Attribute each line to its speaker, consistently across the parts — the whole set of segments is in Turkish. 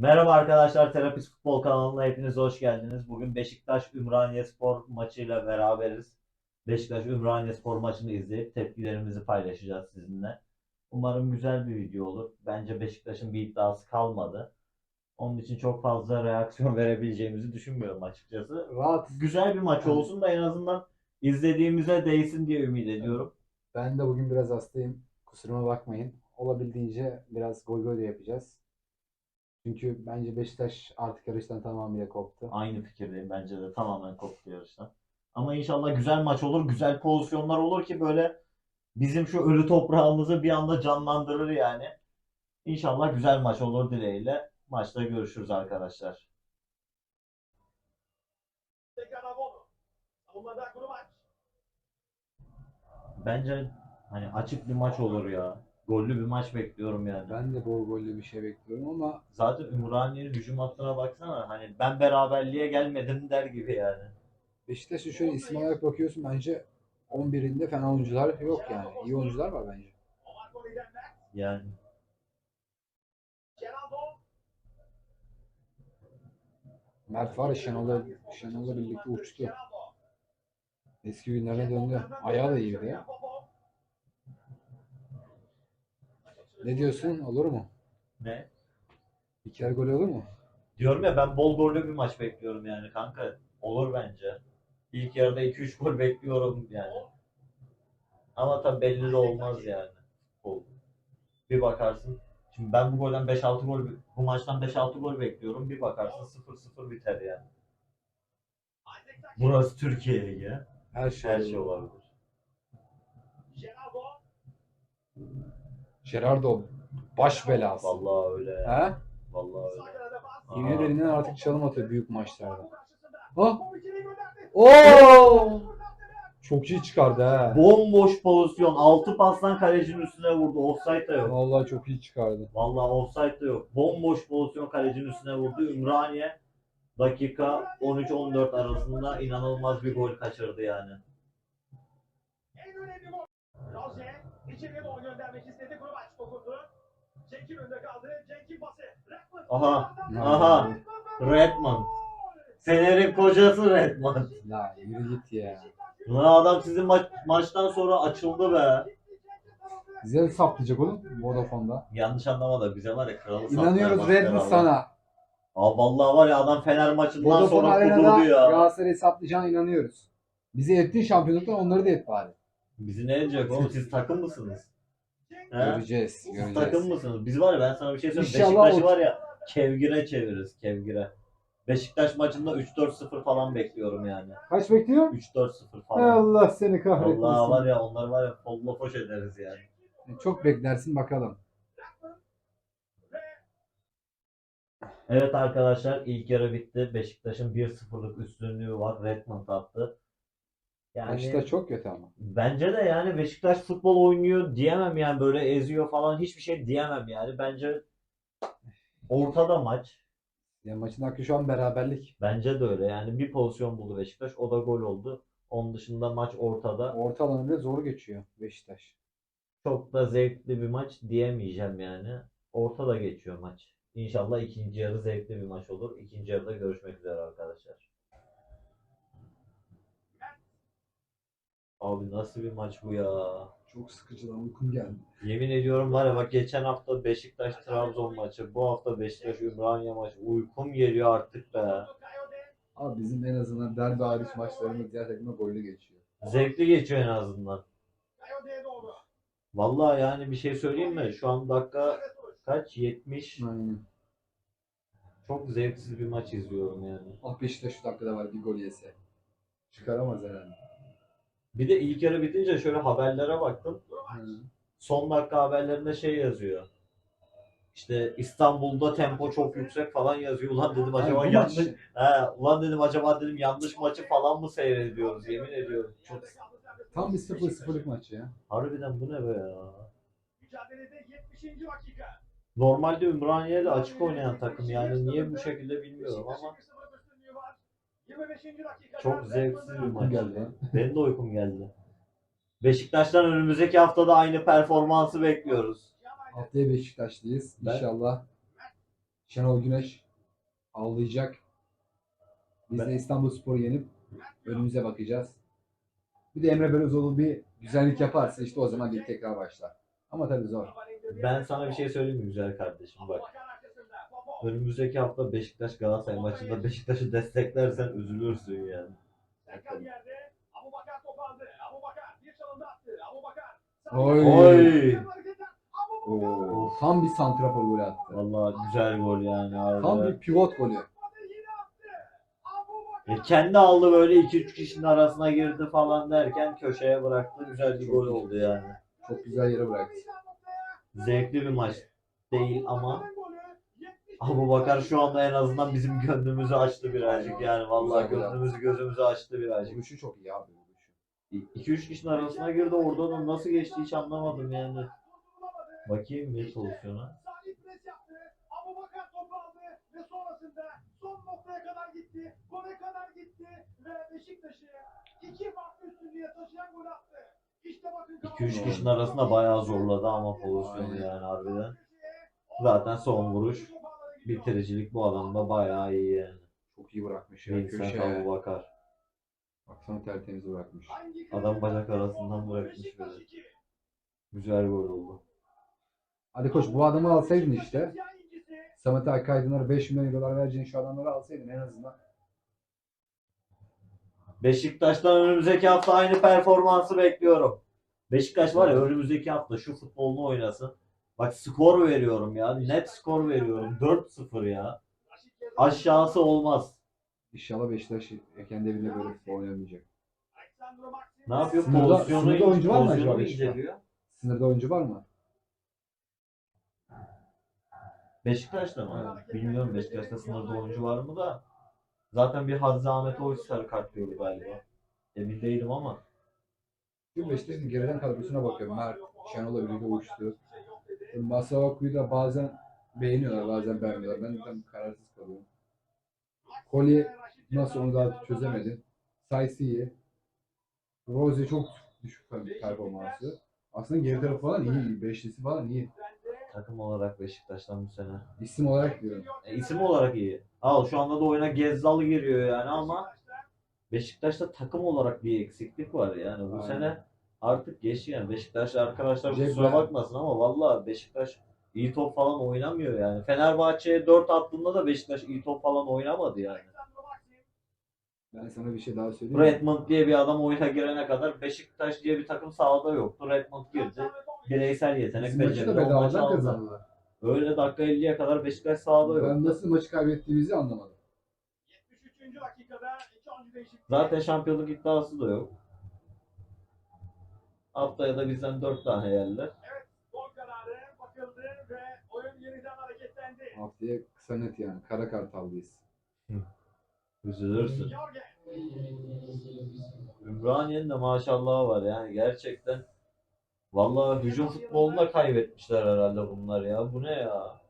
Speaker 1: Merhaba arkadaşlar, Terapist Futbol kanalına hepiniz hoş geldiniz. Bugün Beşiktaş Ümraniyespor maçıyla beraberiz. Beşiktaş Ümraniyespor maçını izleyip tepkilerimizi paylaşacağız sizinle. Umarım güzel bir video olur. Bence Beşiktaş'ın bir iddiası kalmadı. Onun için çok fazla reaksiyon verebileceğimizi düşünmüyorum açıkçası.
Speaker 2: Rahat.
Speaker 1: Güzel bir maç olsun da en azından izlediğimize değsin diye ümit ediyorum.
Speaker 2: Ben de bugün biraz hastayım. Kusuruma bakmayın. Olabildiğince biraz goy goy da yapacağız. Çünkü bence Beşiktaş artık yarıştan tamamıyla koptu.
Speaker 1: Aynı fikirdeyim bence de tamamen koptu yarıştan. Ama inşallah güzel maç olur, güzel pozisyonlar olur ki böyle bizim şu ölü toprağımızı bir anda canlandırır yani. İnşallah güzel maç olur dileğiyle. Maçta görüşürüz arkadaşlar. Bence hani açık bir maç olur ya. Gollü bir maç bekliyorum yani.
Speaker 2: Ben de bol gollü bir şey bekliyorum ama
Speaker 1: Zaten Ümraniye'nin hücum hattına baksana. Hani ben beraberliğe gelmedim der gibi yani.
Speaker 2: Beşiktaş'ın şöyle isim olarak bakıyorsun bence 11'inde fena oyuncular yok yani. İyi oyuncular var bence.
Speaker 1: Yani.
Speaker 2: Mert var ya Şenol'la Şenol'la birlikte uçtu. Eski günlerine döndü. Ayağı da iyi bir de. Ne diyorsun? Olur mu?
Speaker 1: ne?
Speaker 2: İker gol olur mu?
Speaker 1: Diyorum ya ben bol gollü bir maç bekliyorum yani kanka. Olur bence. İlk yarıda 2-3 gol bekliyorum yani. Ama tabii belli de olmaz yani. Bu. Bir bakarsın. Şimdi ben bu golden 5-6 gol bu maçtan 5-6 gol bekliyorum. Bir bakarsın 0-0 biter yani. Burası Türkiye Ligi.
Speaker 2: Her şey,
Speaker 1: Her şey olabilir.
Speaker 3: Geraldo.
Speaker 2: Gerardo baş belası.
Speaker 1: Vallahi öyle.
Speaker 2: He?
Speaker 1: Vallahi öyle.
Speaker 2: Yemin ederim artık çalım atıyor büyük maçlarda.
Speaker 3: Karşısında.
Speaker 2: Oh! Oo! Çok iyi çıkardı ha.
Speaker 1: Bomboş pozisyon. 6 pastan kalecinin üstüne vurdu. Offside de yok.
Speaker 2: Vallahi çok iyi çıkardı.
Speaker 1: Vallahi offside de yok. Bomboş pozisyon kalecinin üstüne vurdu. Ümraniye dakika 13-14 arasında inanılmaz bir gol kaçırdı yani.
Speaker 3: En önemli gol. Rozier içeriye doğru göndermek istedi. Kurumaç
Speaker 1: Aha,
Speaker 2: aha.
Speaker 1: Redmond. Fener'in kocası Redmond.
Speaker 2: La yürü git ya.
Speaker 1: Lan adam sizin maç maçtan sonra açıldı be.
Speaker 2: Bize de saplayacak oğlum Vodafone'da.
Speaker 1: Yanlış anlama da bize var ya kralı sattı
Speaker 2: İnanıyoruz
Speaker 1: ya,
Speaker 2: Redmond
Speaker 1: maskara
Speaker 2: sana.
Speaker 1: Aa vallahi var ya adam Fener maçından
Speaker 2: Vodafone
Speaker 1: sonra
Speaker 2: Arena'da
Speaker 1: kudurdu ya.
Speaker 2: Galatasaray'ı saplayacağına inanıyoruz. Bize ettiğin şampiyonluktan onları da et bari.
Speaker 1: Bizi ne edecek oğlum siz takım mısınız?
Speaker 2: Göreceğiz. Göreceğiz.
Speaker 1: takım mısınız? Biz var ya ben sana bir şey söyleyeyim.
Speaker 2: İnşallah
Speaker 1: Beşiktaş'ı
Speaker 2: o-
Speaker 1: var ya kevgire çeviririz kevgire. Beşiktaş maçında 3-4-0 falan bekliyorum yani.
Speaker 2: Kaç bekliyor?
Speaker 1: 3-4-0
Speaker 2: Hay
Speaker 1: falan.
Speaker 2: Allah seni kahretmesin.
Speaker 1: Allah var ya onları var ya folla foş ederiz yani.
Speaker 2: Çok beklersin bakalım.
Speaker 1: Evet arkadaşlar ilk yarı bitti. Beşiktaş'ın 1-0'lık üstünlüğü var. Redmond attı. Yani
Speaker 2: Maçta çok kötü ama.
Speaker 1: bence de yani Beşiktaş futbol oynuyor diyemem yani böyle eziyor falan hiçbir şey diyemem yani. Bence ortada maç.
Speaker 2: Yani maçın hakkı şu an beraberlik.
Speaker 1: Bence de öyle. Yani bir pozisyon buldu Beşiktaş. O da gol oldu. Onun dışında maç ortada.
Speaker 2: Orta alanı bile zor geçiyor Beşiktaş.
Speaker 1: Çok da zevkli bir maç diyemeyeceğim yani. Ortada geçiyor maç. İnşallah ikinci yarı zevkli bir maç olur. İkinci yarıda görüşmek üzere arkadaşlar. Abi nasıl bir maç bu ya?
Speaker 2: Çok sıkıcı lan uykum geldi.
Speaker 1: Yemin ediyorum var ya bak geçen hafta Beşiktaş Trabzon maçı, bu hafta Beşiktaş Ümraniye maçı. Uykum geliyor artık be.
Speaker 2: Abi bizim en azından derbi hariç maçlarımız diğer takımda gollü geçiyor.
Speaker 1: Zevkli geçiyor en azından. Vallahi yani bir şey söyleyeyim mi? Şu an dakika kaç? 70.
Speaker 2: Aynen.
Speaker 1: Çok zevksiz bir maç izliyorum yani.
Speaker 2: Ah Beşiktaş şu dakikada var bir gol yese. Çıkaramaz herhalde.
Speaker 1: Bir de ilk yarı bitince şöyle haberlere baktım. Son dakika haberlerinde şey yazıyor. İşte İstanbul'da tempo çok yüksek falan yazıyor. Ulan dedim acaba
Speaker 2: Ay, bu
Speaker 1: yanlış.
Speaker 2: maç-
Speaker 1: He, ulan dedim acaba dedim yanlış maçı falan mı seyrediyoruz yemin ediyorum. Çok
Speaker 2: Tam bir 0-0'lık maç ya.
Speaker 1: harbiden bu ne be ya.
Speaker 3: Mücadelede 70. dakika.
Speaker 1: Normalde Ümraniye de açık oynayan takım yani niye bu şekilde bilmiyorum ama
Speaker 3: 1-0 üstünlüğü var. 25. dakika.
Speaker 1: Çok zevksiz bir maç.
Speaker 2: geldi.
Speaker 1: Benim de uykum geldi. Beşiktaş'tan önümüzdeki haftada aynı performansı bekliyoruz.
Speaker 2: Haftaya Beşiktaşlıyız.
Speaker 1: Ben-
Speaker 2: İnşallah Şenol Güneş ağlayacak. Biz
Speaker 1: Ben-
Speaker 2: de İstanbulspor'u yenip önümüze bakacağız. Bir de Emre Belözoğlu bir güzellik yaparsa işte o zaman lig tekrar başlar. Ama tabii zor.
Speaker 1: Ben sana bir şey söyleyeyim mi güzel kardeşim bak. Önümüzdeki hafta Beşiktaş Galatasaray maçında Beşiktaş'ı desteklersen üzülürsün yani.
Speaker 3: Serkan yerde. Abu Bakar aldı. Abu Bakar bir çalımda attı. Abu Bakar.
Speaker 2: Oy.
Speaker 1: Oy.
Speaker 2: Oo, tam bir santrafor golü attı.
Speaker 1: Vallahi güzel gol yani
Speaker 2: Tam
Speaker 1: abi.
Speaker 2: bir pivot golü.
Speaker 1: E, kendi aldı böyle 2-3 kişinin arasına girdi falan derken köşeye bıraktı. Güzel bir gol oldu yani.
Speaker 2: Çok güzel yere bıraktı.
Speaker 1: Zevkli bir maç değil ama Abu Bakar şu anda en azından bizim gönlümüzü açtı birazcık yani. Vallahi
Speaker 2: Güzel, güzel.
Speaker 1: gönlümüzü gözümüzü açtı birazcık.
Speaker 2: Vuruşu çok iyi abi. Vuruşu.
Speaker 1: 2-3 kişinin arasına girdi orada da nasıl geçti hiç anlamadım yani. Bakayım bir pozisyona.
Speaker 3: Salih pres yaptı. Abu Bakar topu aldı ve sonrasında son noktaya kadar gitti. Gole kadar gitti ve Beşiktaş'ı iki farklı üstünlüğe taşıyan gol attı. İşte bakın
Speaker 1: 2-3 kişinin arasında bayağı zorladı ama pozisyonu yani harbiden. Zaten son vuruş. Bitiricilik bu adamda bayağı iyi yani.
Speaker 2: Çok iyi bırakmış ya.
Speaker 1: Vincent
Speaker 2: Köşeye.
Speaker 1: Abu Bakar.
Speaker 2: Baksana tertemiz bırakmış.
Speaker 1: Adam bacak arasından bırakmış böyle. Güzel gol oldu.
Speaker 2: Hadi koş bu adamı alsaydın işte. Samet Akaydınlar 5 milyon dolar vereceğin şu adamları alsaydın en azından.
Speaker 1: Beşiktaş'tan önümüzdeki hafta aynı performansı bekliyorum. Beşiktaş var ya önümüzdeki hafta şu futbolunu oynasın. Bak skor veriyorum ya. Net skor veriyorum. 4-0 ya. Aşağısı olmaz.
Speaker 2: İnşallah Beşiktaş kendi evinde böyle futbol oynamayacak.
Speaker 1: Ne yapıyor?
Speaker 2: Sınırda-
Speaker 1: Pozisyonu,
Speaker 2: sınırda oyuncu var mı acaba Beşiktaş'ta? Sınırda oyuncu var mı?
Speaker 1: Beşiktaş'ta mı? Bilmiyorum Beşiktaş'ta sınırda oyuncu var mı da. Zaten bir Hazze Ahmet Oğuz sarı kart gördü galiba. Emin değilim ama.
Speaker 2: Beşiktaş'ın geriden kadrosuna bakıyorum. Mert, Şenol'la birlikte uçtu. Masawaku'yu da bazen beğeniyorlar bazen beğenmiyorlar. Ben de tam kararsız kalıyorum. Kolye nasıl onu daha çözemedim. Sayısı iyi. Rose çok düşük per- performansı. Aslında geri tarafı falan iyi. Beşlisi falan iyi.
Speaker 1: Takım olarak Beşiktaş'tan bu sene.
Speaker 2: İsim olarak diyorum.
Speaker 1: E, isim olarak iyi. Al şu anda da oyuna Gezzal giriyor yani ama Beşiktaş'ta takım olarak bir eksiklik var yani bu
Speaker 2: Aynen.
Speaker 1: sene artık geç yani Beşiktaşlı arkadaşlar
Speaker 2: Cep-
Speaker 1: kusura bakmasın ama valla Beşiktaş iyi top falan oynamıyor yani. Fenerbahçe'ye 4 attığında da Beşiktaş iyi top falan oynamadı yani.
Speaker 2: Ben sana bir şey daha söyleyeyim.
Speaker 1: Redmond diye bir adam oyuna girene kadar Beşiktaş diye bir takım sahada yoktu. Redmond girdi. Bireysel yetenek
Speaker 2: Bizim maçı da
Speaker 1: becerdi. O maçı aldı.
Speaker 2: kazandılar.
Speaker 1: Öyle dakika 50'ye kadar Beşiktaş sahada yok.
Speaker 2: Ben nasıl maçı kaybettiğimizi anlamadım.
Speaker 3: 73. dakikada iki oyuncu değişikliği.
Speaker 1: Zaten şampiyonluk iddiası da yok. Haftaya da bizden 4 tane yerler.
Speaker 3: Gol kararı bakıldı ve oyun yeniden hareketlendi.
Speaker 2: Haftaya kısa net yani. Kara kartallıyız.
Speaker 1: Üzülürsün.
Speaker 3: Jorge.
Speaker 1: Ümraniye'nin de maşallahı var yani gerçekten. Vallahi hücum futbolunda kaybetmişler herhalde bunlar ya. Bu ne ya?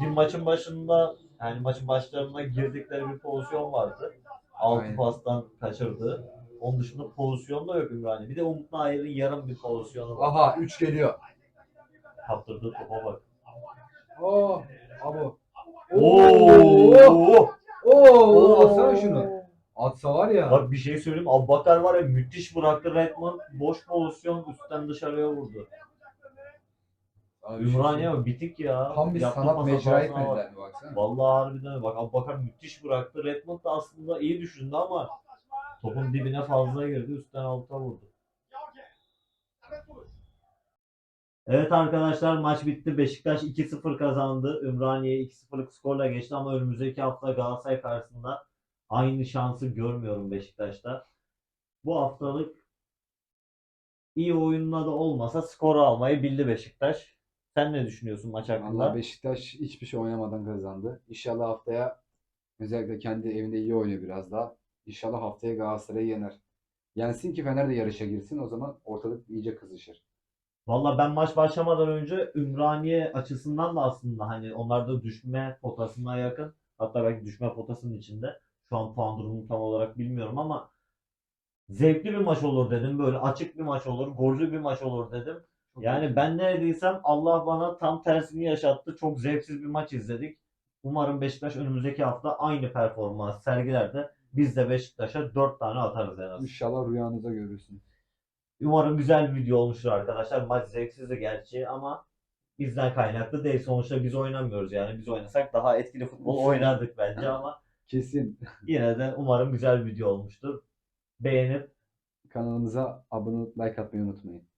Speaker 1: Bir maçın başında yani maçın başlarında girdikleri bir pozisyon vardı. Altı
Speaker 2: Aynen.
Speaker 1: pastan kaçırdı. Onun dışında pozisyon da yok Ümraniye. Bir de Umut Nahir'in yarım bir pozisyonu var.
Speaker 2: Aha 3 geliyor.
Speaker 1: Kaptırdığı topa bak.
Speaker 2: Oo, abo.
Speaker 1: Oo!
Speaker 2: Oo, atsana şunu. Atsa var ya.
Speaker 1: Bak bir şey söyleyeyim. Abbakar var ya müthiş bıraktı Redmond. Boş pozisyon üstten dışarıya vurdu.
Speaker 2: Şey
Speaker 1: Ümraniye mi? Bitik ya.
Speaker 2: Tam bir
Speaker 1: Yaptığı
Speaker 2: sanat mecra etmediler
Speaker 1: bak.
Speaker 2: mi baksana.
Speaker 1: Vallahi harbiden bak Abbakar müthiş bıraktı. Redmond da aslında iyi düşündü ama topun dibine fazla girdi. Üstten alta vurdu.
Speaker 3: Evet
Speaker 1: arkadaşlar maç bitti. Beşiktaş 2-0 kazandı. Ümraniye 2-0'lık skorla geçti ama önümüzdeki hafta Galatasaray karşısında aynı şansı görmüyorum Beşiktaş'ta. Bu haftalık iyi oyunla da olmasa skoru almayı bildi Beşiktaş. Sen ne düşünüyorsun maç hakkında?
Speaker 2: Vallahi Beşiktaş hiçbir şey oynamadan kazandı. İnşallah haftaya özellikle kendi evinde iyi oynuyor biraz daha. İnşallah haftaya Galatasaray'ı yener. Yensin ki Fener de yarışa girsin. O zaman ortalık iyice kızışır.
Speaker 1: Valla ben maç başlamadan önce Ümraniye açısından da aslında hani onlar da düşme potasına yakın. Hatta belki düşme potasının içinde. Şu an puan durumunu tam olarak bilmiyorum ama zevkli bir maç olur dedim. Böyle açık bir maç olur, gollü bir maç olur dedim. Yani ben neredeysem Allah bana tam tersini yaşattı. Çok zevksiz bir maç izledik. Umarım Beşiktaş önümüzdeki hafta aynı performans sergiler de biz de Beşiktaş'a 4 tane atarız en az.
Speaker 2: İnşallah rüyanızda görürsünüz.
Speaker 1: Umarım güzel bir video olmuştur arkadaşlar. Maç zevksizdi gerçi ama bizden kaynaklı değil. Sonuçta biz oynamıyoruz yani. Biz oynasak daha etkili futbol oynardık bence ama
Speaker 2: Kesin
Speaker 1: yine de umarım güzel bir video olmuştur. Beğenip
Speaker 2: kanalımıza abone like atmayı unutmayın.